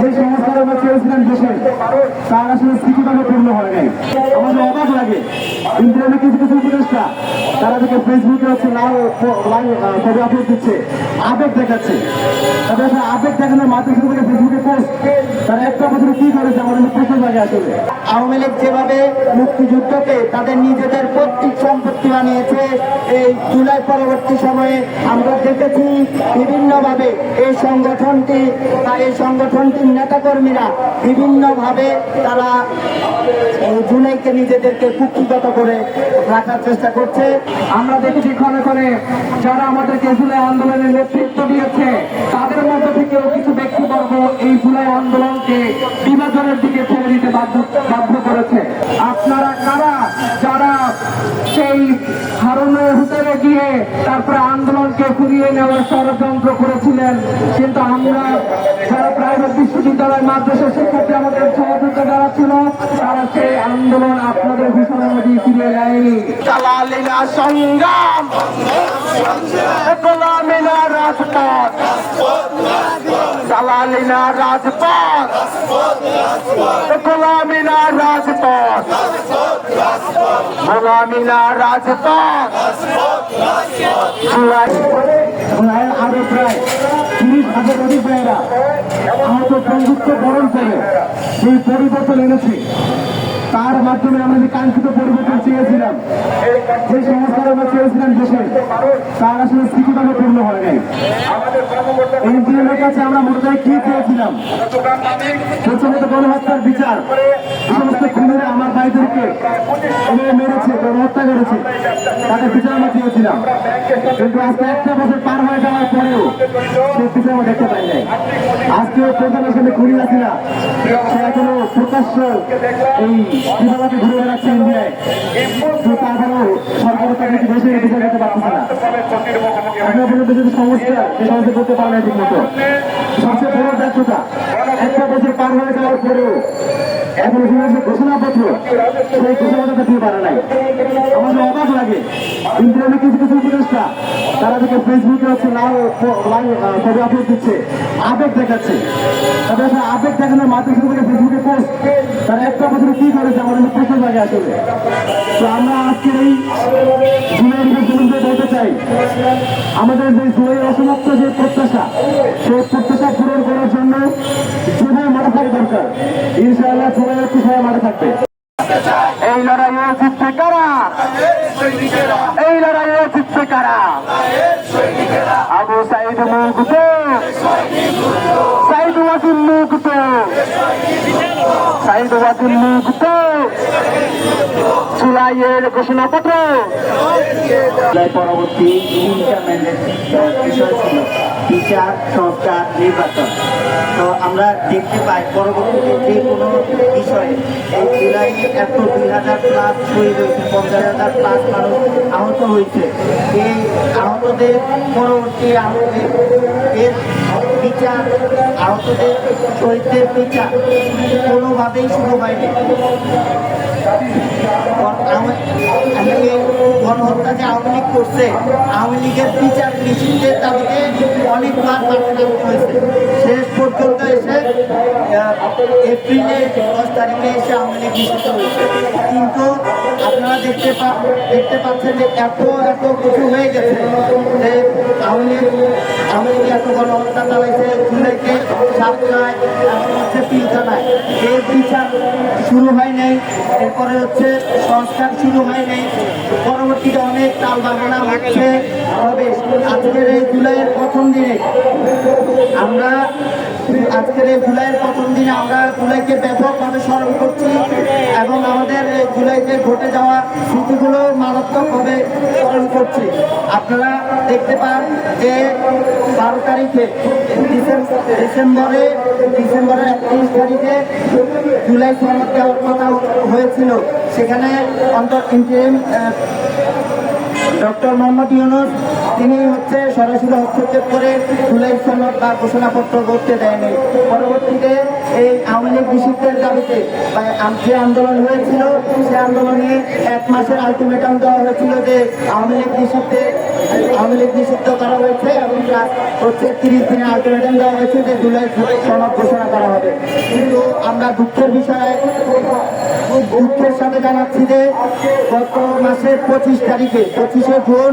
যে সংস্কার আমরা চেয়েছিলাম দেশে তার আসলে স্মৃতিটাকে পূর্ণ হয় নাই। আমাদের অবাক লাগে। ইন্টারনেটে কিছু কিছু উপদেষ্টা, তারা থেকে ফেসবুকে হচ্ছে লাল ছবি আপলোড দিচ্ছে, আবেগ দেখাচ্ছে। তাদের আসলে আবেগ দেখানোর মাধ্যমে শুরু ফেসবুকে পোস্ট তারা একটা বছরে কি করেছে আমাদের প্রশ্ন লাগে আসলে। আওয়ামী লীগ যেভাবে মুক্তিযুদ্ধকে তাদের নিজেদের পৈতৃক সম্পত্তি বানিয়েছে, এই জুলাই পরবর্তী সময়ে আমরা দেখেছি বিভিন্নভাবে এই সংগঠনটি বা এই সংগঠনটির নেতাকর্মীরা বিভিন্নভাবে তারা জুলাইকে নিজেদেরকে কুক্ষিগত করে রাখার চেষ্টা করছে। আমরা দেখেছি ক্ষণে ক্ষণে যারা আমাদেরকে জুলাই আন্দোলনের নেতৃত্ব দিয়েছে, তাদের মধ্যে থেকেও কিছু ব্যক্তিবর্গ এই জুলাই আন্দোলনকে বিভাজনের দিকে ফেলে দিতে বাধ্য বাধ্য করেছে। আপনারা কারা? যারা সেই হারুনের হোটেলে গিয়ে তারপরে আন্দোলনকে ফিরিয়ে নেওয়ার ষড়যন্ত্র করেছিলেন। কিন্তু আমরা যারা প্রাইভেট বিশ্ববিদ্যালয়, মাদ্রাসা শিক্ষার্থী আমাদের সহযোগিতা যারা ছিল, তারা সেই আন্দোলন আপনাদের ভীষণের মধ্যে ফিরিয়ে নেয়নি। সংগ্রাম রাজপথ রাজপথ গোলামিনা রাজপথ গোলামিনা রাজপথ। আরও প্রায় তিরিশ হাজার অধিক আহত বন্ধুত্ব বরণ করে সেই পরিবর্তন এনেছে। তার মাধ্যমে আমরা যে কাঙ্ক্ষিত পরিবর্তন চেয়েছিলাম, যে সংস্কার আমরা চেয়েছিলাম দেশে, তার আসলে স্মৃতিভাবে পূর্ণ হয় নাই। এনজিওর কাছে আমরা মোটামুটি কি চেয়েছিলাম? প্রথমত গণহত্যার বিচার। সমস্ত খুনিরা আমার ভাইদেরকে মেরেছে, গণহত্যা করেছে। তাদের বিচার আমরা চেয়েছিলাম। কিন্তু আজকে একটা বছর পার হয়ে যাওয়ার পরেও সেই বিচার আমরা দেখতে পাই নাই। আজকেও প্রধানের সে এখনও প্রকাশ্য এই বিভাগাতে ঘুরে বেড়াচ্ছে ইন্ডিয়ায় তো তারপরেও সরকার তাকে দেশে বিচার করতে পারছে না। আপনার পর্যন্ত যদি সমস্যা সে সমস্যা করতে পারে না ঠিক মতো। সবচেয়ে বড় ব্যর্থতা, একটা বছর পার হয়ে যাওয়ার পরেও এখন যে ঘোষণাপত্র সেই ঘোষণাপত্র দিতে পারে নাই। আমাদের অবাক লাগে। ইন্টারনেটে কিছু কিছু উপদেষ্টা, তারা থেকে ফেসবুকে হচ্ছে লাল ছবি আপলোড দিচ্ছে, আবেগ দেখাচ্ছে। তাদের আসলে আবেগ দেখানোর মাধ্যমে শুরু করে ফেসবুকে পোস্ট তারা একটা বছরে কি করেছে আমাদের প্রশ্ন লাগে আসলে। তো আমরা আজকের এই জুলাই রিভিশনকে বলতে চাই, আমাদের যে জুলাই অসমাপ্ত যে প্রত্যাশা, সেই প্রত্যাশা পূরণ করার জন্য মাঠে থাকা দরকার। ইনশাআল্লাহ একটু সবাই মাঠে থাকবে। এই লড়াইয়ে জিতছে কারা? এই লড়াইয়ে জিতছে কারা? আবু সাইদ মুগ্ধ। সাইদ ওয়াজিম মুগ্ধ। সাইদ ওয়াজিম মুগ্ধ। জুলাইয়ের ঘোষণাপত্র। পরবর্তী তিনটা ম্যান্ডেট বিচার, সংস্কার, নির্বাচন। তো আমরা দেখতে পাই পরবর্তীতে যে কোনো বিষয়ে এই জুলাই এত দুই হাজার প্লাস শহীদ হয়েছে পঞ্চাশ হাজার প্লাস মানুষ আহত হয়েছে। এই আহতদের পরবর্তী আহতদের এর বিচার, আহতদের শহীদদের বিচার কোনোভাবেই শুরু হয়নি। গণহত্যা যে আওয়ামী লীগ করছে, আওয়ামী লীগের বিচার নিষিদ্ধের দাবিতে অনেকবার মাঠে হয়েছে। শেষ পর্যন্ত এসে এপ্রিলে দশ তারিখে এসে আওয়ামী লীগ নিষিদ্ধ হয়েছে। কিন্তু আপনারা দেখতে পা দেখতে পাচ্ছেন যে এত এত কিছু হয়ে গেছে যে আওয়ামী লীগ আওয়ামী লীগ এত গণহত্যা চালাইছে জুলাইতে সাতটায় এখন হচ্ছে পিলখানায় এর বিচার শুরু হয় নাই এরপরে হচ্ছে সংস্কার শুরু হয় নাই পরবর্তীতে অনেক তাল বাগানা হচ্ছে। হবে আজকের এই জুলাইয়ের প্রথম দিনে আমরা আজকের এই জুলাইয়ের প্রথম দিনে আমরা জুলাইকে ব্যাপকভাবে স্মরণ করছি। জুলাইতে ঘটে যাওয়া স্মৃতিগুলো মারাত্মকভাবে স্মরণ করছি। আপনারা দেখতে পান যে বারো তারিখে ডিসেম্বরে, ডিসেম্বরের একত্রিশ তারিখে জুলাই সনদ কথা হয়েছিল। সেখানে অন্তর ইন্টারিম ডক্টর মোহাম্মদ ইউনুস তিনি হচ্ছে, সরাসরি হস্তক্ষেপ করে জুলাই সনদ বা ঘোষণাপত্র করতে দেয়নি। পরবর্তীতে এই আওয়ামী লীগ নিষিদ্ধের দাবিতে যে আন্দোলন হয়েছিল, সে আন্দোলনে এক মাসের আলটিমেটাম দেওয়া হয়েছিল যে আওয়ামী লীগ নিষিদ্ধে, আওয়ামী লীগ নিষিদ্ধ করা হয়েছে এবং হচ্ছে তিরিশ দিনের আলটিমেটাম দেওয়া হয়েছে যে জুলাই সনদ ঘোষণা করা হবে। কিন্তু আমরা দুঃখের বিষয়ে, দুঃখের সাথে জানাচ্ছি যে গত মাসের পঁচিশ তারিখে, পঁচিশে জুন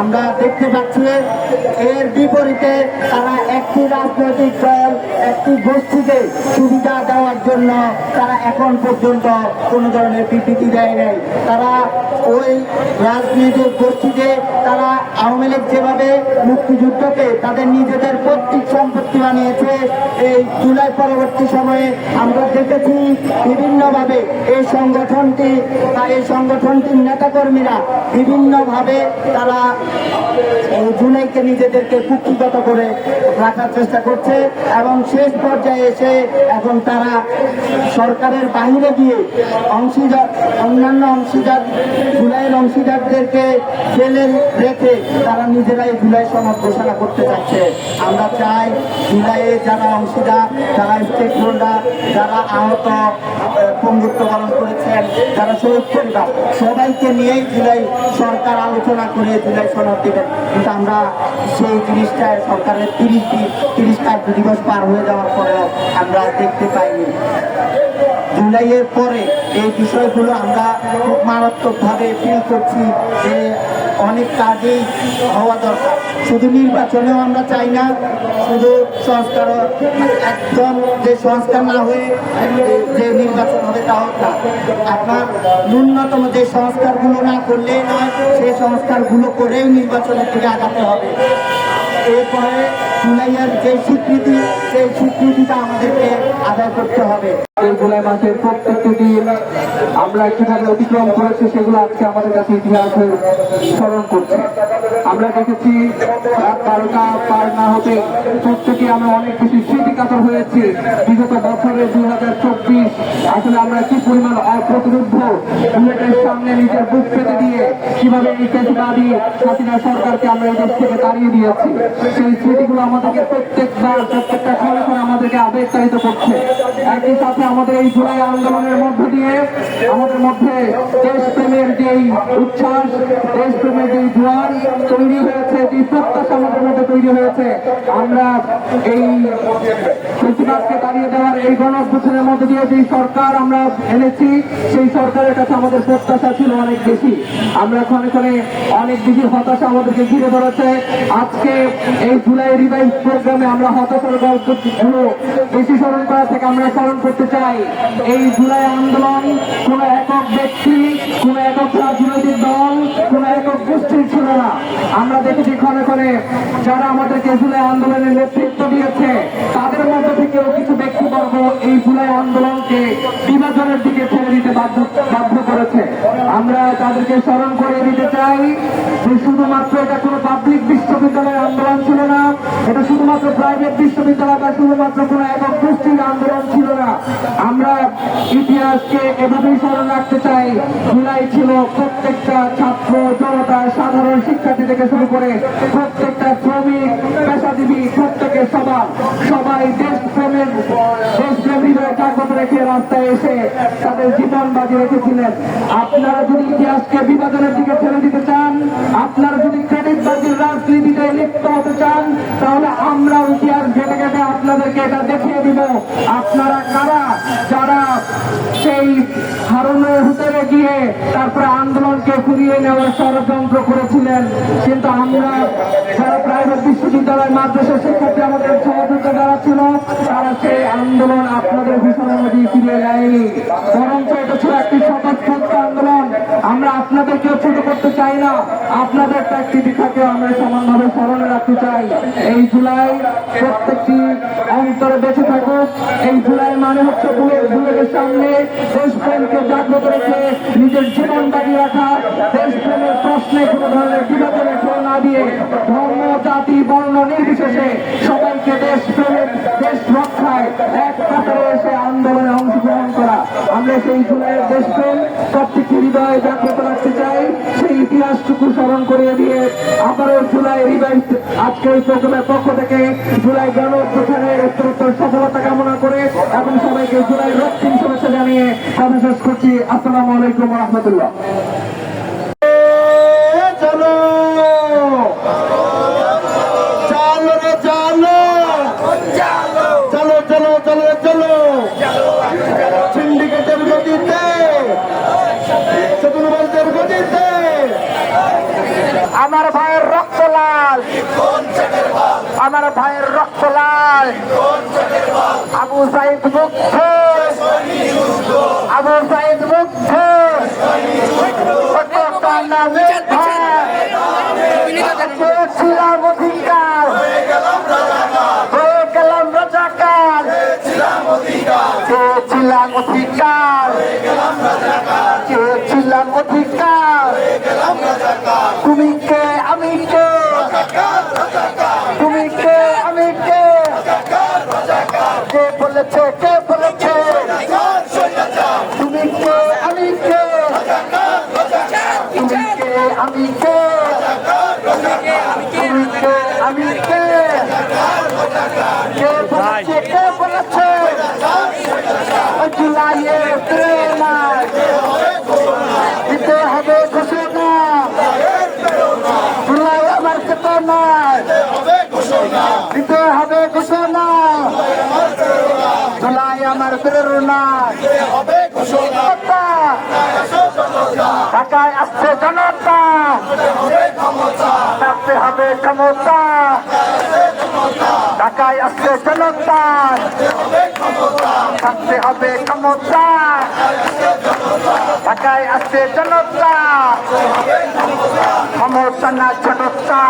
আমরা দেখতে পাচ্ছি, এর বিপরীতে তারা একটি রাজনৈতিক দল, একটি গোষ্ঠীকে সুবিধা দেওয়ার জন্য তারা এখন পর্যন্ত কোনো ধরনের বিবৃতি দেয় নাই। তারা ওই রাজনৈতিক গোষ্ঠীকে তারা আওয়ামী লীগ যেভাবে মুক্তিযুদ্ধকে তাদের নিজেদের পৈতৃক সম্পত্তি বানিয়েছে, এই জুলাই পরবর্তী সময়ে আমরা দেখেছি বিভিন্নভাবে এই সংগঠনটি বা এই সংগঠনটির নেতাকর্মীরা বিভিন্নভাবে তারা জুলাইকে নিজেদেরকে কুক্ষিগত করে রাখার চেষ্টা করছে এবং শেষ পর্যায়ে এসে এখন তারা সরকারের বাহিরে গিয়ে অংশীদার, অন্যান্য অংশীদার জুলাইয়ের অংশীদারদেরকে ফেলে রেখে তারা নিজেরাই জুলাই সনদ ঘোষণা করতে চাচ্ছে আমরা চাই জুলাইয়ে যারা অংশীদার যারা স্টেক হোল্ডার যারা আহত আহ, পঙ্গুত্ব পালন করেছেন যারা শহীদ পরিবার সবাইকে নিয়েই জুলাই সরকার আলোচনা করে জুলাই সনদ দেবেন। কিন্তু আমরা সেই জিনিসটা সরকারের তিরিশ দিন তিরিশ কার্য দিবস পার হয়ে যাওয়ার পরেও আমরা দেখতে পাইনি। জুলাইয়ের পরে এই বিষয়গুলো আমরা খুব মারাত্মকভাবে ফিল করছি যে অনেক কাজেই হওয়া দরকার। শুধু নির্বাচনেও আমরা চাই না, শুধু সংস্কার একদম যে সংস্কার না হয়ে যে নির্বাচন হবে তা হোক না। আপনার ন্যূনতম যে সংস্কারগুলো না করলেই নয়, সেই সংস্কারগুলো করেই নির্বাচনের দিকে আগাতে হবে। এরপরে জুলাইয়ের যে স্বীকৃতি, সেই স্বীকৃতিটা আমাদেরকে আদায় করতে হবে। জুলাই মাসের প্রত্যেকটি দিন আমরা কীভাবে অতিক্রম করেছি, সেগুলো আজকে আমাদের কাছে ইতিহাস স্মরণ করছে। আমরা দেখেছি, রাত পার না হতে প্রত্যেকে আমরা অনেক বেশি স্মৃতিকাতর হয়েছি। বিগত বছরে দুই হাজার চব্বিশ, আসলে আমরা কি পরিমাণ অপ্রতিরোধ বুলেটের সামনে নিজের বুক পেতে দিয়ে কীভাবে এই কেসবাদী হাসিনা সরকারকে আমরা এই থেকে তাড়িয়ে দিয়েছি? সেই স্মৃতিগুলো আমাদেরকে প্রত্যেকবার প্রত্যেকটা ক্ষণে আমাদেরকে আবেগতাড়িত করছে। একই সাথে আমাদের এই জুলাই আন্দোলনের মধ্য দিয়ে আমাদের মধ্যে দেশপ্রেমের যেই উচ্ছ্বাস, দেশপ্রেমের যেই জোয়ার তৈরি হয়েছে যে প্রত্যাশা আমাদের মধ্যে তৈরি হয়েছে, আমরা এই প্রতিবাদকে তাড়িয়ে দেওয়ার এই গণ মধ্যে দিয়ে যেই সরকার আমরা এনেছি, সেই সরকারের কাছে আমাদের প্রত্যাশা ছিল অনেক বেশি। আমরা ক্ষণে ক্ষণে অনেক বেশি হতাশা আমাদেরকে ঘিরে ধরেছে আজকে এই জুলাই রিভাইভ প্রোগ্রামে আমরা হতাশার গল্পগুলো বেশি স্মরণ করা থেকে আমরা স্মরণ করতে চাই। এই জুলাই আন্দোলন কোন একক ব্যক্তি একক রাজনৈতিক দল একক গোষ্ঠীর ছিল না। আমরা দেখেছি ক্ষণে ক্ষণে যারা আমাদেরকে জুলাই আন্দোলনের নেতৃত্ব দিয়েছে, তাদের মধ্যে থেকেও কিছু ব্যক্তিবর্গ এই জুলাই আন্দোলনকে বিভাজনের দিকে ঠেলে দিতে বাধ্য বাধ্য করেছে। আমরা তাদেরকে স্মরণ করে দিতে চাই যে শুধুমাত্র এটা কোনো পাবলিক বিশ্ববিদ্যালয়ের আন্দোলন ছিল এটা শুধুমাত্র প্রাইভেট বিশ্ববিদ্যালয় বা শুধুমাত্র কোনো একক গোষ্ঠীর আন্দোলন ছিল না। আমরা ইতিহাসকে এভাবেই স্মরণ রাখতে চাই। জুলাই ছিল প্রত্যেকটা ছাত্র জনতা সাধারণ শিক্ষার্থী থেকে শুরু করে প্রত্যেকটা শ্রমিক, পেশাজীবী, প্রত্যেকের সবার। সবাই দেশপ্রেমের দেশপ্রেম হৃদয়ে জাগ্রত রেখে রাস্তায় এসে তাদের জীবন বাজি রেখেছিলেন। আপনারা যদি ইতিহাসকে বিভাজনের দিকে ঠেলে দিতে চান, আপনারা যদি ক্রেডিট বাজির রাজনীতিতে লিপ্ত হতে চান তাহলে আমরা ইতিহাস ঘেটে ঘেটে আপনাদেরকে এটা দেখিয়ে দিব। আপনারা কারা? যারা সেই হারুনের হুতেরে গিয়ে তারপরে আন্দোলনকে ফিরিয়ে নেওয়ার ষড়যন্ত্র করেছিলেন, কিন্তু আমরা যারা প্রাইভেট বিশ্ববিদ্যালয়, মাদ্রাসা শিক্ষার্থী, আমাদের সহযোগিতা যারা ছিল সেই আন্দোলন আপনাদের ঘোষণার মধ্যে ফিরিয়ে নেয়নি বরঞ্চ এটা ছিল একটি স্বতঃস্ফূর্ত আন্দোলন। আমরা আপনাদেরকেও ছোট করতে চাই না। আপনাদের দিশাকে আমরা সমানভাবে স্মরণে রাখতে চাই। এই জুলাই প্রত্যেকটি অন্তরে বেঁচে থাকুক। এই জুলাই মানে হচ্ছে বুলেট, বুলেটের সামনে দেশপ্রেমকে জাগ্রত রেখে নিজের জীবন দাঁড়িয়ে রাখা। দেশপ্রেমের প্রশ্নে কোনো ধরনের বিভাজনে ঠেলে না দিয়ে ধর্ম, জাতি, বর্ণ নির্বিশেষে সবাইকে দেশপ্রেমের দেশ রক্ষায় এক কাতারে এসে আন্দোলনে অংশগ্রহণ করা আমরা সেই জুলাইয়ের দেশপ্রেম প্রত্যেকটি হৃদয়ে জাগ্রত রাখতে চাই সেই ইতিহাসটুকু স্মরণ করিয়ে দিয়ে আবারও জুলাই ইভেন্ট আজকে এই প্রোগ্রামের পক্ষ থেকে জুলাই গণ প্রচারের উত্তরোত্তর সফলতা কামনা করে এবং সবাইকে জুলাই রক্তিম শুভেচ্ছা জানিয়ে আমি শেষ করছি। আসসালামু আলাইকুম রহমতুল্লাহ। ভাইয়ের রক্ত লাল আবু সাইদ মুগ্ধ। আবু সাইদ মুগ্ধ। ছিলাম বলেছে, কে বলেছে? তুমি কে, আমি কে? তুমি কে, আমি কে? তুমি কে, আমি কে? কে বলেছে কে বলেছে? হবে ঘোষণা। জুলাই আমার চেতনা। দিতে হবে ঘোষণা জুলাই আমার প্রেরণা জনতা, ঢাকায় আসছে জনতা। থাকতে হবে ক্ষমতা। ঢাকায় আসছে জনতা। থাকতে হবে ক্ষমতা। ঢাকায় আসছে জনতা। ক্ষমতা না জনতা।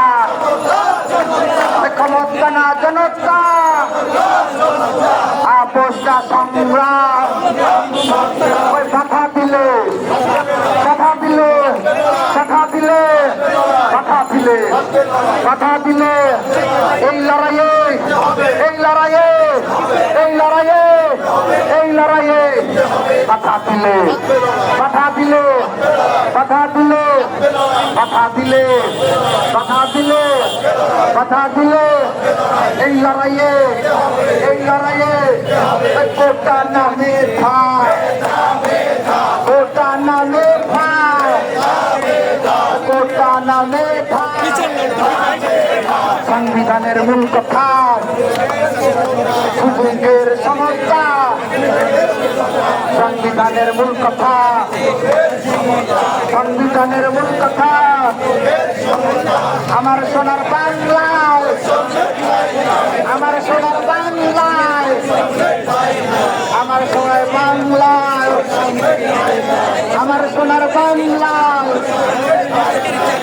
ক্ষমতা না জনতা। আপোষটা সংগ্রাম। কথা দিলে, এই লড়াইয়ে এই লড়াইয়ে এই লড়াইয়ে এই লড়াইয়ে। কথা দিলে কথা দিলে কথা দিলে কথা দিলে কথা দিলে কথা দিলে। এই লড়াইয়ে এই লড়াইয়ে কোটা নামে ভাই কোটা নামে ভাই কোটা নামে ভাই সংবিধানের মূল কথা, সুযোগের সমস্যা সংবিধানের মূল কথা, সংবিধানের মূল কথা। আমার সোনার বাংলায়, আমার সোনার বাংলায়, আমার সোনার বাংলায়, আমার সোনার বাংলায়।